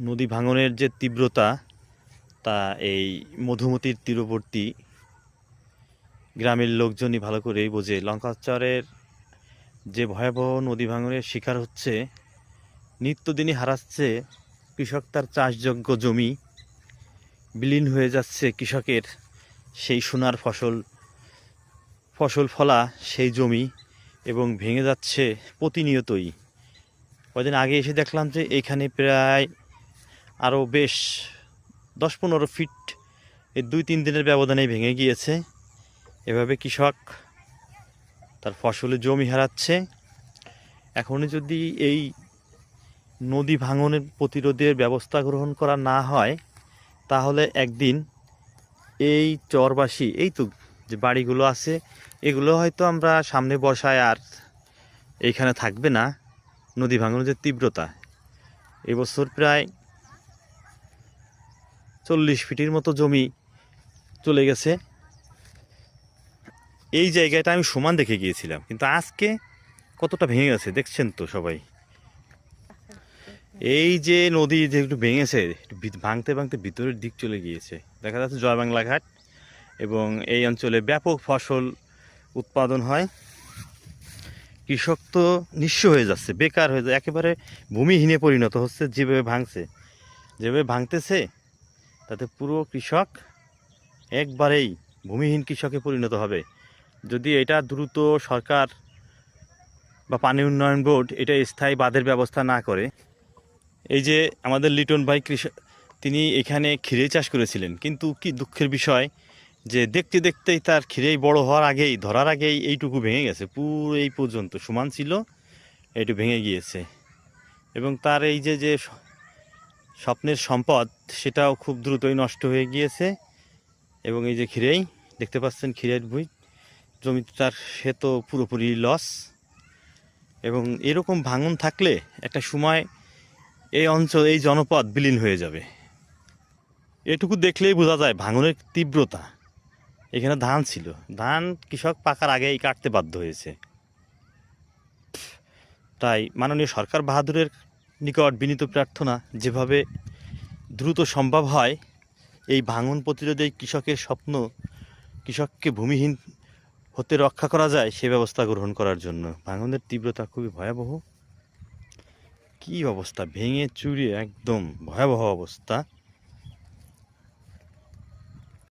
নদী ভাঙনের যে তীব্রতা, তা এই মধুমতির তীরবর্তী গ্রামের লোকজনই ভালো করেই বোঝে। লঙ্কাচরের যে ভয়াবহ নদী ভাঙনের শিকার হচ্ছে, নিত্যদিনই হারাচ্ছে কৃষক তার চাষযোগ্য জমি। বিলীন হয়ে যাচ্ছে কৃষকের সেই সোনার ফসল ফসল ফলা সেই জমি এবং ভেঙে যাচ্ছে প্রতিনিয়তই। কদিন আগে এসে দেখলাম যে এইখানে প্রায় আরও বেশ দশ পনেরো ফিট এই দুই তিন দিনের ব্যবধানে ভেঙে গিয়েছে। এভাবে কৃষক তার ফসলের জমি হারাচ্ছে। এখনই যদি এই নদী ভাঙনের প্রতিরোধের ব্যবস্থা গ্রহণ করা না হয়, তাহলে একদিন এই চরবাসী, এই তো যে বাড়িগুলো আছে, এগুলো হয়তো আমরা সামনে বসায় আর এইখানে থাকবে না। নদী ভাঙনের যে তীব্রতা, এবছর প্রায় চল্লিশ ফিটের মতো জমি চলে গেছে। এই জায়গাটা আমি সমান দেখে গিয়েছিলাম, কিন্তু আজকে কতটা ভেঙে গেছে দেখছেন তো সবাই। এই যে নদী যে একটু ভেঙেছে ভাঙতে ভাঙতে ভিতরের দিক চলে গিয়েছে। দেখা যাচ্ছে জয়বাংলা ঘাট এবং এই অঞ্চলে ব্যাপক ফসল উৎপাদন হয়। কৃষক তো নিঃস্ব হয়ে যাচ্ছে, বেকার হয়ে যায়, একেবারে ভূমিহীনে পরিণত হচ্ছে, যেভাবে ভাঙছে, যেভাবে ভাঙতেছে তাতে পুরো কৃষক একবারেই ভূমিহীন কৃষকে পরিণত হবে। যদি এটা দ্রুত সরকার বা পানি উন্নয়ন বোর্ড এটা স্থায়ী বাঁধের ব্যবস্থা না করে, এই যে আমাদের লিটন ভাই কৃষক তিনি এখানে ক্ষীরে চাষ করেছিলেন, কিন্তু কি দুঃখের বিষয় যে দেখতে দেখতেই তার ক্ষীরেই বড় হওয়ার আগেই, ধরার আগেই এইটুকু ভেঙে গেছে, পুরো এই পর্যন্ত সমান ছিল, এইটু ভেঙে গিয়েছে। এবং তার এই যে যে স্বপ্নের সম্পদ, সেটাও খুব দ্রুতই নষ্ট হয়ে গিয়েছে। এবং এই যে ক্ষীরেই দেখতে পাচ্ছেন ক্ষীরের বই জমিটার সে তো পুরোপুরি লস এবং এরকম ভাঙন থাকলে একটা সময় এই অঞ্চল, এই জনপদ বিলীন হয়ে যাবে। এটুকু দেখলেই বোঝা যায় ভাঙনের তীব্রতা। এখানে ধান ছিল। ধান কৃষক পাকার আগেই কাটতে বাধ্য হয়েছে। তাই মাননীয় সরকার বাহাদুরের নিকট বিনীত প্রার্থনা, যেভাবে দ্রুত সম্ভব হয়, এই ভাঙন প্রতিরোধে কৃষকের স্বপ্ন, কৃষককে ভূমিহীন হতে রক্ষা করা যায়, সে ব্যবস্থা গ্রহণ করার জন্য। ভাঙনের তীব্রতা খুবই ভয়াবহ। কি অবস্থা? ভেঙে চুরিয়ে একদম ভয়াবহ অবস্থা।